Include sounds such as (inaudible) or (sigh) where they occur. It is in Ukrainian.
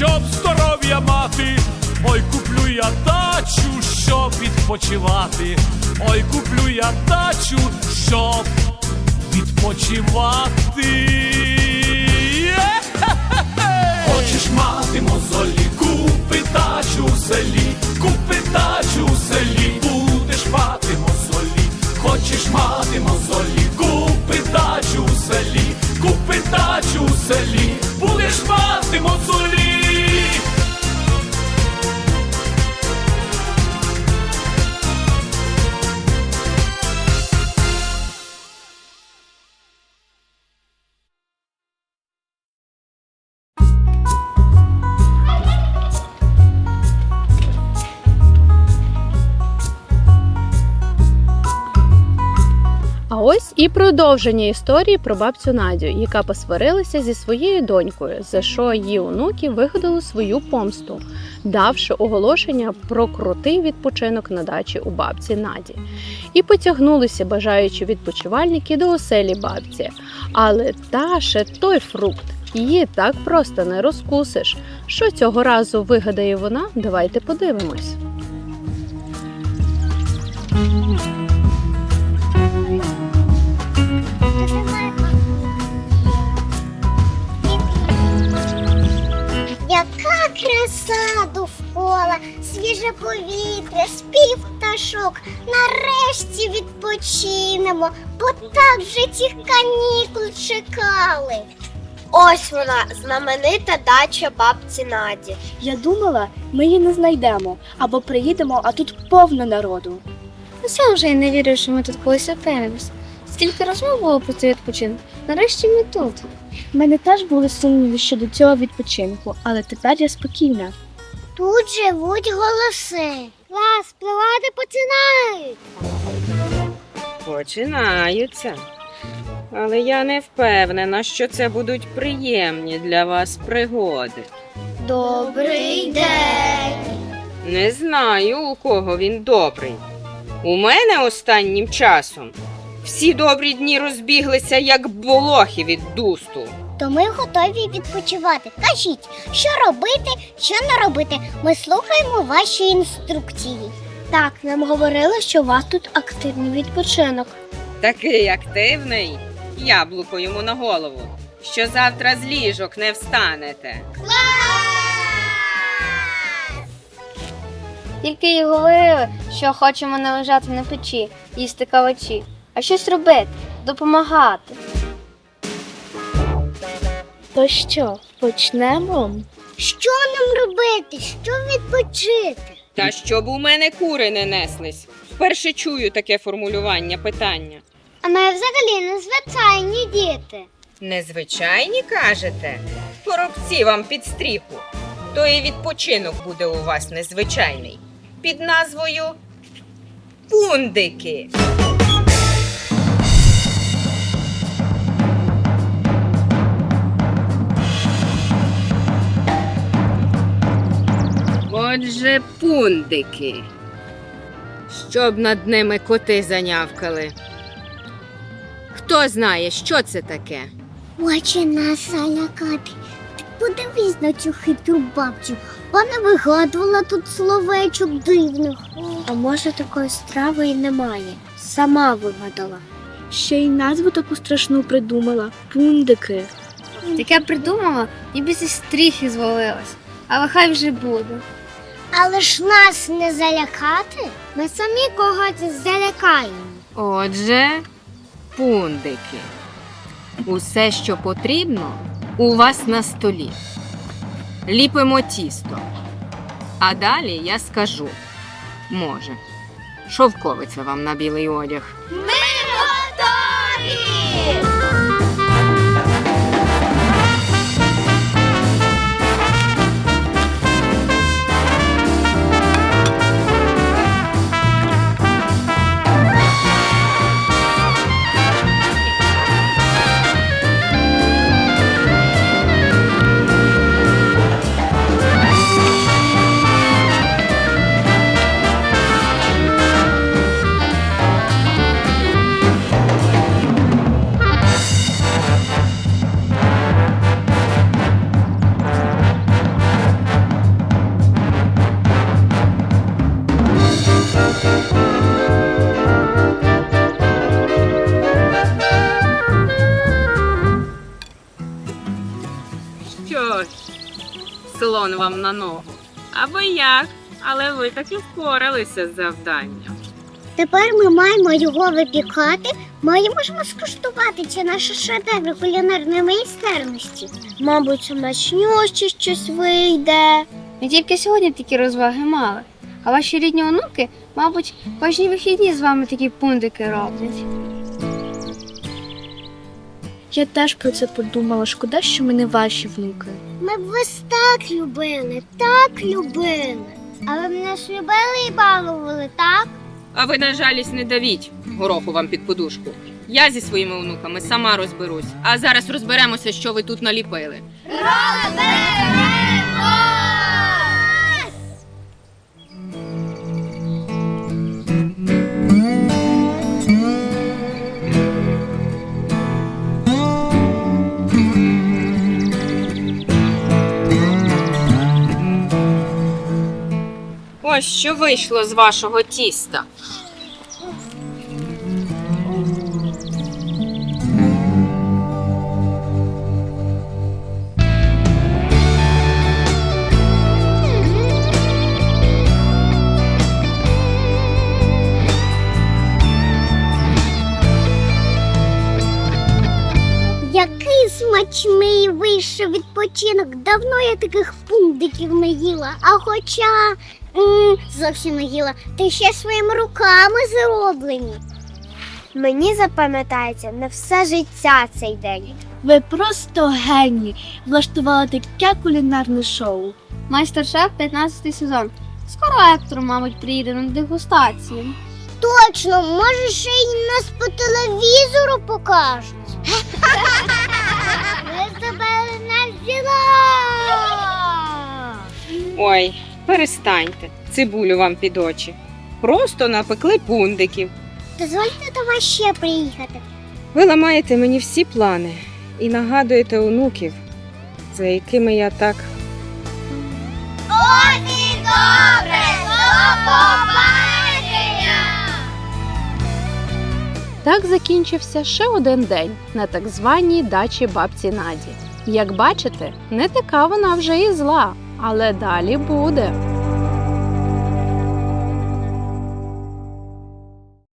щоб здоров'я мати. Ой, куплю я дачу, щоб відпочивати. Ой, куплю я дачу, щоб відпочивати. (laughs) Хочеш мати мозолі, купи дачу в селі, купи дачу в селі, будеш мати мозолі. Хочеш мати мозолі, купи дачу в селі, купи дачу в селі, будеш мати мозолі. І продовження історії про бабцю Надю, яка посварилася зі своєю донькою, за що її онуки вигадали свою помсту, давши оголошення про крутий відпочинок на дачі у бабці Наді. І потягнулися бажаючі відпочивальники до оселі бабці. Але та ще той фрукт. Її так просто не розкусиш. Що цього разу вигадає вона? Давайте подивимось. Свіже повітря, спів пташок. Нарешті відпочинемо, бо так вже цих канікул чекали. Ось вона, знаменита дача бабці Наді. Я думала, ми її не знайдемо або приїдемо, а тут повно народу. Ну, сам вже й не вірю, що ми тут колись опинимось. Стільки розмов було про цей відпочинок. Нарешті ми тут. У мене теж були сумніви щодо цього відпочинку, але тепер я спокійна. Тут живуть голоси. Клас, спливати починають. Починаються. Але я не впевнена, що це будуть приємні для вас пригоди. Добрий день. Не знаю, у кого він добрий. У мене останнім часом всі добрі дні розбіглися, як болохи від дусту. То ми готові відпочивати. Кажіть, що робити, що не робити. Ми слухаємо ваші інструкції. Так, нам говорили, що у вас тут активний відпочинок. Такий активний, яблуко йому на голову, що завтра з ліжок не встанете. Тільки й говорили, що хочемо не лежати на печі, їсти кавачі, а щось робити, допомагати. То що, почнемо? Що нам робити? Що відпочити? Та щоб у мене кури не неслись. Вперше чую таке формулювання питання. А ми взагалі не звичайні діти. Незвичайні кажете? Поробці вам під стріху. То і відпочинок буде у вас незвичайний. Під назвою Пундики. Отже, пундики. Щоб над ними коти занявкали. Хто знає, що це таке? Хоче нас залякати. Ти подивись на цю хитру бабцю. Вона вигадувала тут словечок дивних. А може такої страви і немає. Сама вигадала. Ще й назву таку страшну придумала пундики. Таке придумала, ніби зі стріхи звалилась. Але хай вже буде. Але ж нас не залякати. Ми самі когось залякаємо. Отже, пундики. Усе, що потрібно, у вас на столі. Ліпимо тісто. А далі я скажу. Може, шовковиця вам на білий одяг. Балон вам на ногу. Або як, але ви таки впоралися з завданням. Тепер ми маємо його випікати, маємо ж ми скуштувати чи наше шедевр кулінарної майстерності. Мабуть, смачнюще щось вийде. Ми тільки сьогодні такі розваги мали. А ваші рідні онуки, мабуть, кожні вихідні з вами такі пундики роблять. Я теж про це подумала. Шкода, що ми не ваші внуки. Ми б вас так любили, так любили. Але ви мене ж любили і балували, так? А ви на жалість не давіть гороху вам під подушку. Я зі своїми онуками сама розберусь. А зараз розберемося, що ви тут наліпили. Що вийшло з вашого тіста. Який смачний вийшов відпочинок. Давно я таких пундиків не їла. А хоча м, зовсім не їла, ти ще своїми руками зроблені. Мені запам'ятається на все життя цей день. Ви просто генії. Влаштували таке кулінарне шоу. Майстер-шеф 15 сезон. Скоро Ектор, мабуть, приїде на дегустацію. Точно, може ще й нас по телевізору покажуть. (laughs) Ми тебе не взяла. Ой, перестаньте. Цибулю вам під очі. Просто напекли пундиків. Дозвольте до вас ще приїхати. Ви ламаєте мені всі плани і нагадуєте онуків, за якими я так От і добре, до побачення! Так закінчився ще один день на так званій дачі бабці Наді. Як бачите, не така вона вже і зла, але далі буде.